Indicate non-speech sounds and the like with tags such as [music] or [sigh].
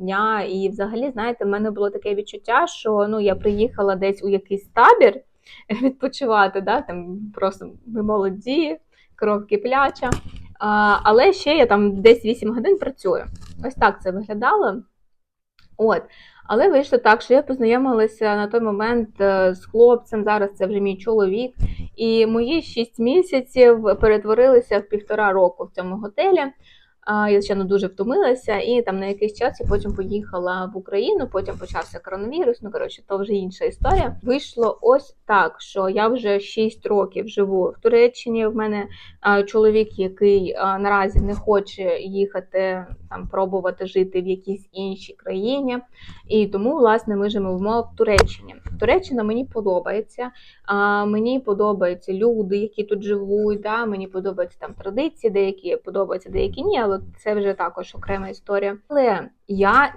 дня. І взагалі, знаєте, в мене було таке відчуття, що ну я приїхала десь у якийсь табір [laughs] відпочивати, да, там просто ми молоді, кров кипляча. А, але ще я там десь 8 годин працюю. Ось так це виглядало. От. Але вийшло так, що я познайомилася на той момент е, з хлопцем. Зараз це вже мій чоловік. І мої 6 місяців перетворилися в півтора року в цьому готелі. Я, звичайно, дуже втомилася, і там на якийсь час я потім поїхала в Україну, потім почався коронавірус. Ну коротше, то вже інша історія. Вийшло ось так, що я вже 6 років живу в Туреччині. В мене чоловік, який наразі не хоче їхати там пробувати жити в якійсь іншій країні. І тому, власне, ми живемо в Туреччині. Туреччина мені подобається. Мені подобаються люди, які тут живуть. Да? Мені подобаються там традиції, деякі подобаються, деякі ні, але це вже також окрема історія. Але я